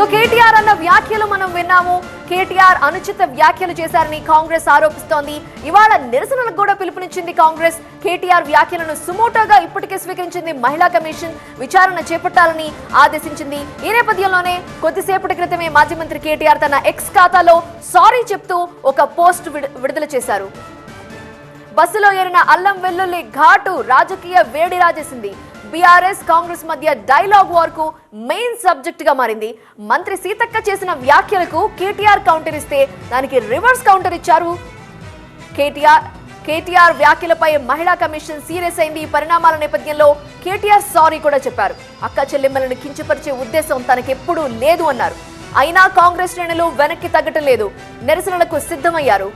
So KTR and వ్యాఖ్యలు మనం విన్నాము. కేటీఆర్ అనుచిత వ్యాఖ్యలు చేశారని కాంగ్రెస్ ఆరోపిస్తోంది. ఇవాళ నిరసనలకు కూడా పిలుపునిచ్చింది కాంగ్రెస్. కేటీఆర్ వ్యాఖ్యలను సుమోటోగా ఇప్పటికే స్వీకరించింది మహిళా కమిషన్. విచారణ చేపట్టాలని ఆదేశించింది. ఈ నేపథ్యంలోనే కొద్దిసేపటి క్రితమే మాజీ మంత్రి కేటీఆర్ తన ఎక్స్ ఖాతాలో సారీ చెప్తూ ఒక పోస్ట్ విడుదల చేశారు. బస్సులో ఏరిన అల్లం వెల్లుల్లి ఘాటు రాజకీయ వేడి రాజేసింది. బీఆర్ఎస్ కాంగ్రెస్ మధ్య డైలాగ్ వార్కు మెయిన్ సబ్జెక్ట్గా మారింది. మంత్రి సీతక్క చేసిన వ్యాఖ్యలకు కేటీఆర్ కౌంటర్ ఇస్తే దానికి రివర్స్ కౌంటర్ ఇచ్చారు. కేటీఆర్ కేటీఆర్ వ్యాఖ్యలపై మహిళా కమిషన్ సీరియస్ అయింది. ఈ పరిణామాల నేపథ్యంలో కేటీఆర్ సారీ కూడా చెప్పారు. అక్క చెల్లెమ్మలను కించపరిచే ఉద్దేశం తనకెప్పుడూ లేదు అన్నారు. అయినా కాంగ్రెస్ శ్రేణులు వెనక్కి తగ్గటం లేదు. నిరసనలకు సిద్ధమయ్యారు.